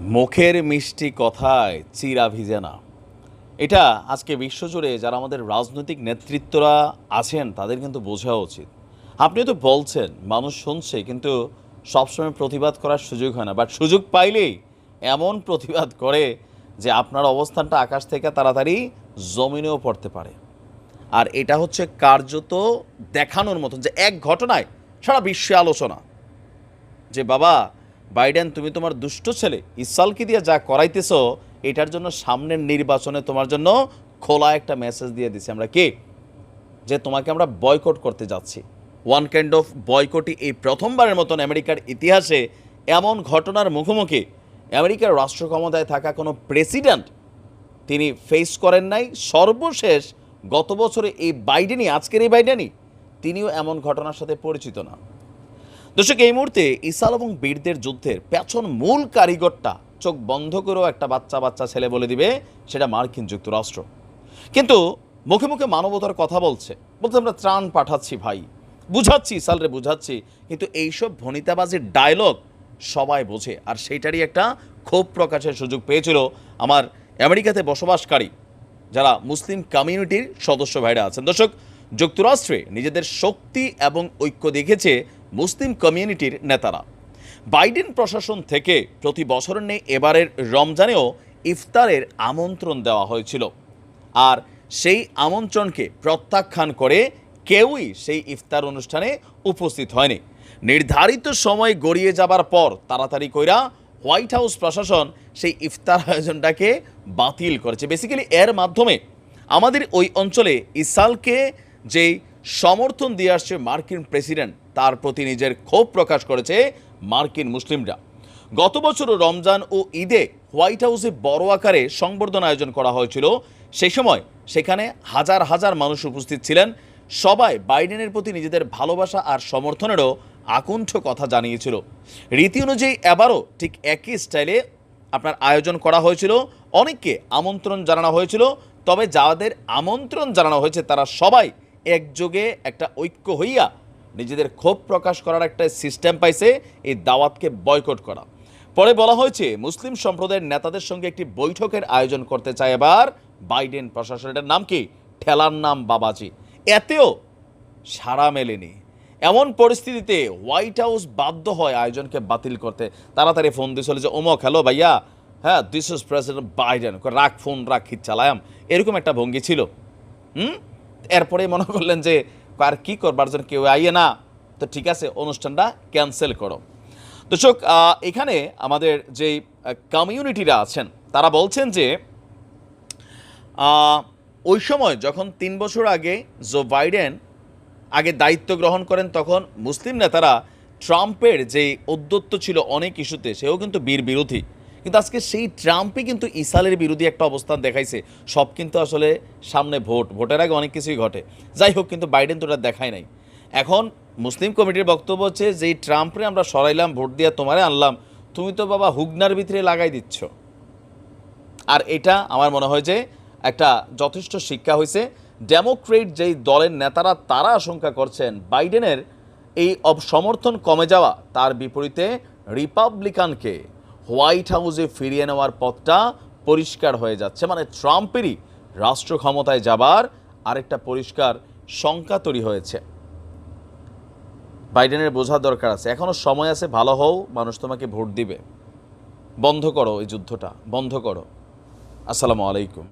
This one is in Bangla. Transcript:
মুখের মিষ্টি কথায় চিরা ভিজে না। এটা আজকে বিশ্বজুড়ে যারা আমাদের রাজনৈতিক নেতৃত্বরা আছেন, তাদের কিন্তু বোঝা উচিত। আপনি তো বলছেন, মানুষ শুনছে, কিন্তু সবসময় প্রতিবাদ করার সুযোগ হয় না। বাট সুযোগ পাইলেই এমন প্রতিবাদ করে যে আপনার অবস্থানটা আকাশ থেকে তাড়াতাড়ি জমিনেও পড়তে পারে। আর এটা হচ্ছে কার্যত দেখানোর মতন যে এক ঘটনায় সারা বিশ্বে আলোচনা। যে বাবা বাইডেন, তুমি তোমার দুষ্ট ছেলে, ইসালকে দিয়ে যা করাইতেছ, এটার জন্য সামনের নির্বাচনে তোমার জন্য খোলা একটা মেসেজ দিয়ে দিছি। আমরা কি? যে তোমাকে আমরা বয়কট করতে যাচ্ছি। ওয়ান কাইন্ড অফ বয়কটই এই প্রথমবারের মতন আমেরিকার ইতিহাসে এমন ঘটনার মুখোমুখি। আমেরিকার রাষ্ট্র ক্ষমতায় থাকা কোনো প্রেসিডেন্ট তিনি ফেস করেন নাই। সর্বশেষ গত বছরে এই বাইডেনই, আজকের এই বাইডেনই, তিনিও এমন ঘটনার সাথে পরিচিত না। দর্শক, এই মুহূর্তে ইসাল এবং বীরদের যুদ্ধের পেছন মূল কারিগরটা চোখ বন্ধ করেও একটা বাচ্চা বাচ্চা ছেলে বলে দিবে, সেটা মার্কিন যুক্তরাষ্ট্র। কিন্তু মুখে মুখে মানবতার কথা বলছে বলতে আমরা ত্রাণ পাঠাচ্ছি ভাই। বুঝাচ্ছি, ইসালরে বুঝাচ্ছি, কিন্তু এইসব ভনিতাবাজির ডায়লগ সবাই বোঝে। আর সেইটারই একটা ক্ষোভ প্রকাশের সুযোগ পেয়েছিল আমার আমেরিকাতে বসবাসকারী যারা মুসলিম কমিউনিটির সদস্য ভাইরা আছেন। দর্শক, যুক্তরাষ্ট্রে নিজেদের শক্তি এবং ঐক্য দেখেছে মুসলিম কমিউনিটির নেতারা। বাইডেন প্রশাসন থেকে প্রতি বছর নেই এবারের রমজানেও ইফতারের আমন্ত্রণ দেওয়া হয়েছিল। আর সেই আমন্ত্রণকে প্রত্যাখ্যান করে কেউই সেই ইফতার অনুষ্ঠানে উপস্থিত হয়নি। নির্ধারিত সময় গড়িয়ে যাবার পর তাড়াতাড়ি কইরা হোয়াইট হাউস প্রশাসন সেই ইফতার আয়োজনটাকে বাতিল করেছে। বেসিক্যালি এর মাধ্যমে আমাদের ওই অঞ্চলে ইসালকে যেই সমর্থন দিয়ে আসছে মার্কিন প্রেসিডেন্ট তার প্রতি নিজের ক্ষোভ প্রকাশ করেছে মার্কিন মুসলিমরা। গত বছর রমজান ও ঈদে হোয়াইট হাউসে বড় আকারে সংবর্ধনা আয়োজন করা হয়েছিল। সেই সময় সেখানে হাজার হাজার মানুষ উপস্থিত ছিলেন। সবাই বাইডেনের প্রতি নিজেদের ভালোবাসা আর সমর্থনেরও আকুণ্ঠ কথা জানিয়েছিল। রীতি অনুযায়ী এবারও ঠিক একই স্টাইলে আপনার আয়োজন করা হয়েছিল। অনেককে আমন্ত্রণ জানানো হয়েছিল, তবে যাদের আমন্ত্রণ জানানো হয়েছে তারা সবাই একযোগে একটা ঐক্য হইয়া নিজেদের ক্ষোভ প্রকাশ করার একটা সিস্টেম পাইছে এই দাওয়াতকে বয়কট করা। পরে বলা হয়েছে, মুসলিম সম্প্রদায়ের নেতাদের সঙ্গে একটি বৈঠকের আয়োজন করতে চায় এবার বাইডেন প্রশাসন। এটার নাম কি? ঠেলার নাম বাবাজি। এতেও সাড়া মেলেনি। এমন পরিস্থিতিতে হোয়াইট হাউস বাধ্য হয় আয়োজনকে বাতিল করতে। তাড়াতাড়ি ফোন দিয়েছিল যে ওমক হ্যালো ভাইয়া। হ্যাঁ দিস ইজ প্রেসিডেন্ট বাইডেন রাখ, ফোন রাখ খিট চালায়াম এরকম একটা ভঙ্গি ছিল। হুম? এরপরে মনে করলেন যে আর কি করবার জন্য কেউ আইয়ে না, তো ঠিক আছে, অনুষ্ঠানটা ক্যান্সেল করো। দর্শক এখানে আমাদের যেই কমিউনিটিরা আছেন, তারা বলছেন যে ওই সময় যখন তিন বছর আগে জো বাইডেন আগে দায়িত্ব গ্রহণ করেন, তখন মুসলিম নেতারা ট্রাম্পের যে উদ্যত্ত ছিল অনেক ইস্যুতে, সেও কিন্তু বীর বিরোধী। কিন্তু আজকে সেই ট্রাম্পই কিন্তু ইসালের বিরোধী একটা অবস্থান দেখাইছে। সব কিন্তু আসলে সামনে ভোট। ভোটের আগে অনেক কিছুই ঘটে। যাই হোক, কিন্তু বাইডেন তো ওটা দেখায় নাই। এখন মুসলিম কমিটির বক্তব্য হচ্ছে যে, ট্রাম্পরে আমরা সরাইলাম, ভোট দিয়ে তোমারে আনলাম, তুমি তো বাবা হুগনার ভিতরে লাগাই দিচ্ছ। আর এটা আমার মনে হয় যে একটা যথেষ্ট শিক্ষা হয়েছে ডেমোক্রেট যেই দলের নেতারা, তারা আশঙ্কা করছেন বাইডেনের এই সমর্থন কমে যাওয়া, তার বিপরীতে রিপাবলিকানকে হোয়াইট হাউসে ফিরিয়ে নেওয়ার পথটা পরিষ্কার হয়ে যাচ্ছে। মানে ট্রাম্পেরই রাষ্ট্র ক্ষমতায় যাবার আরেকটা পরিষ্কার শঙ্কা তৈরি হয়েছে। বাইডেনের বোঝার দরকার আছে। এখনও সময় আছে, ভালো হও, মানুষ তোমাকে ভোট দিবে। বন্ধ করো এই যুদ্ধটা, বন্ধ করো। আসসালামু আলাইকুম।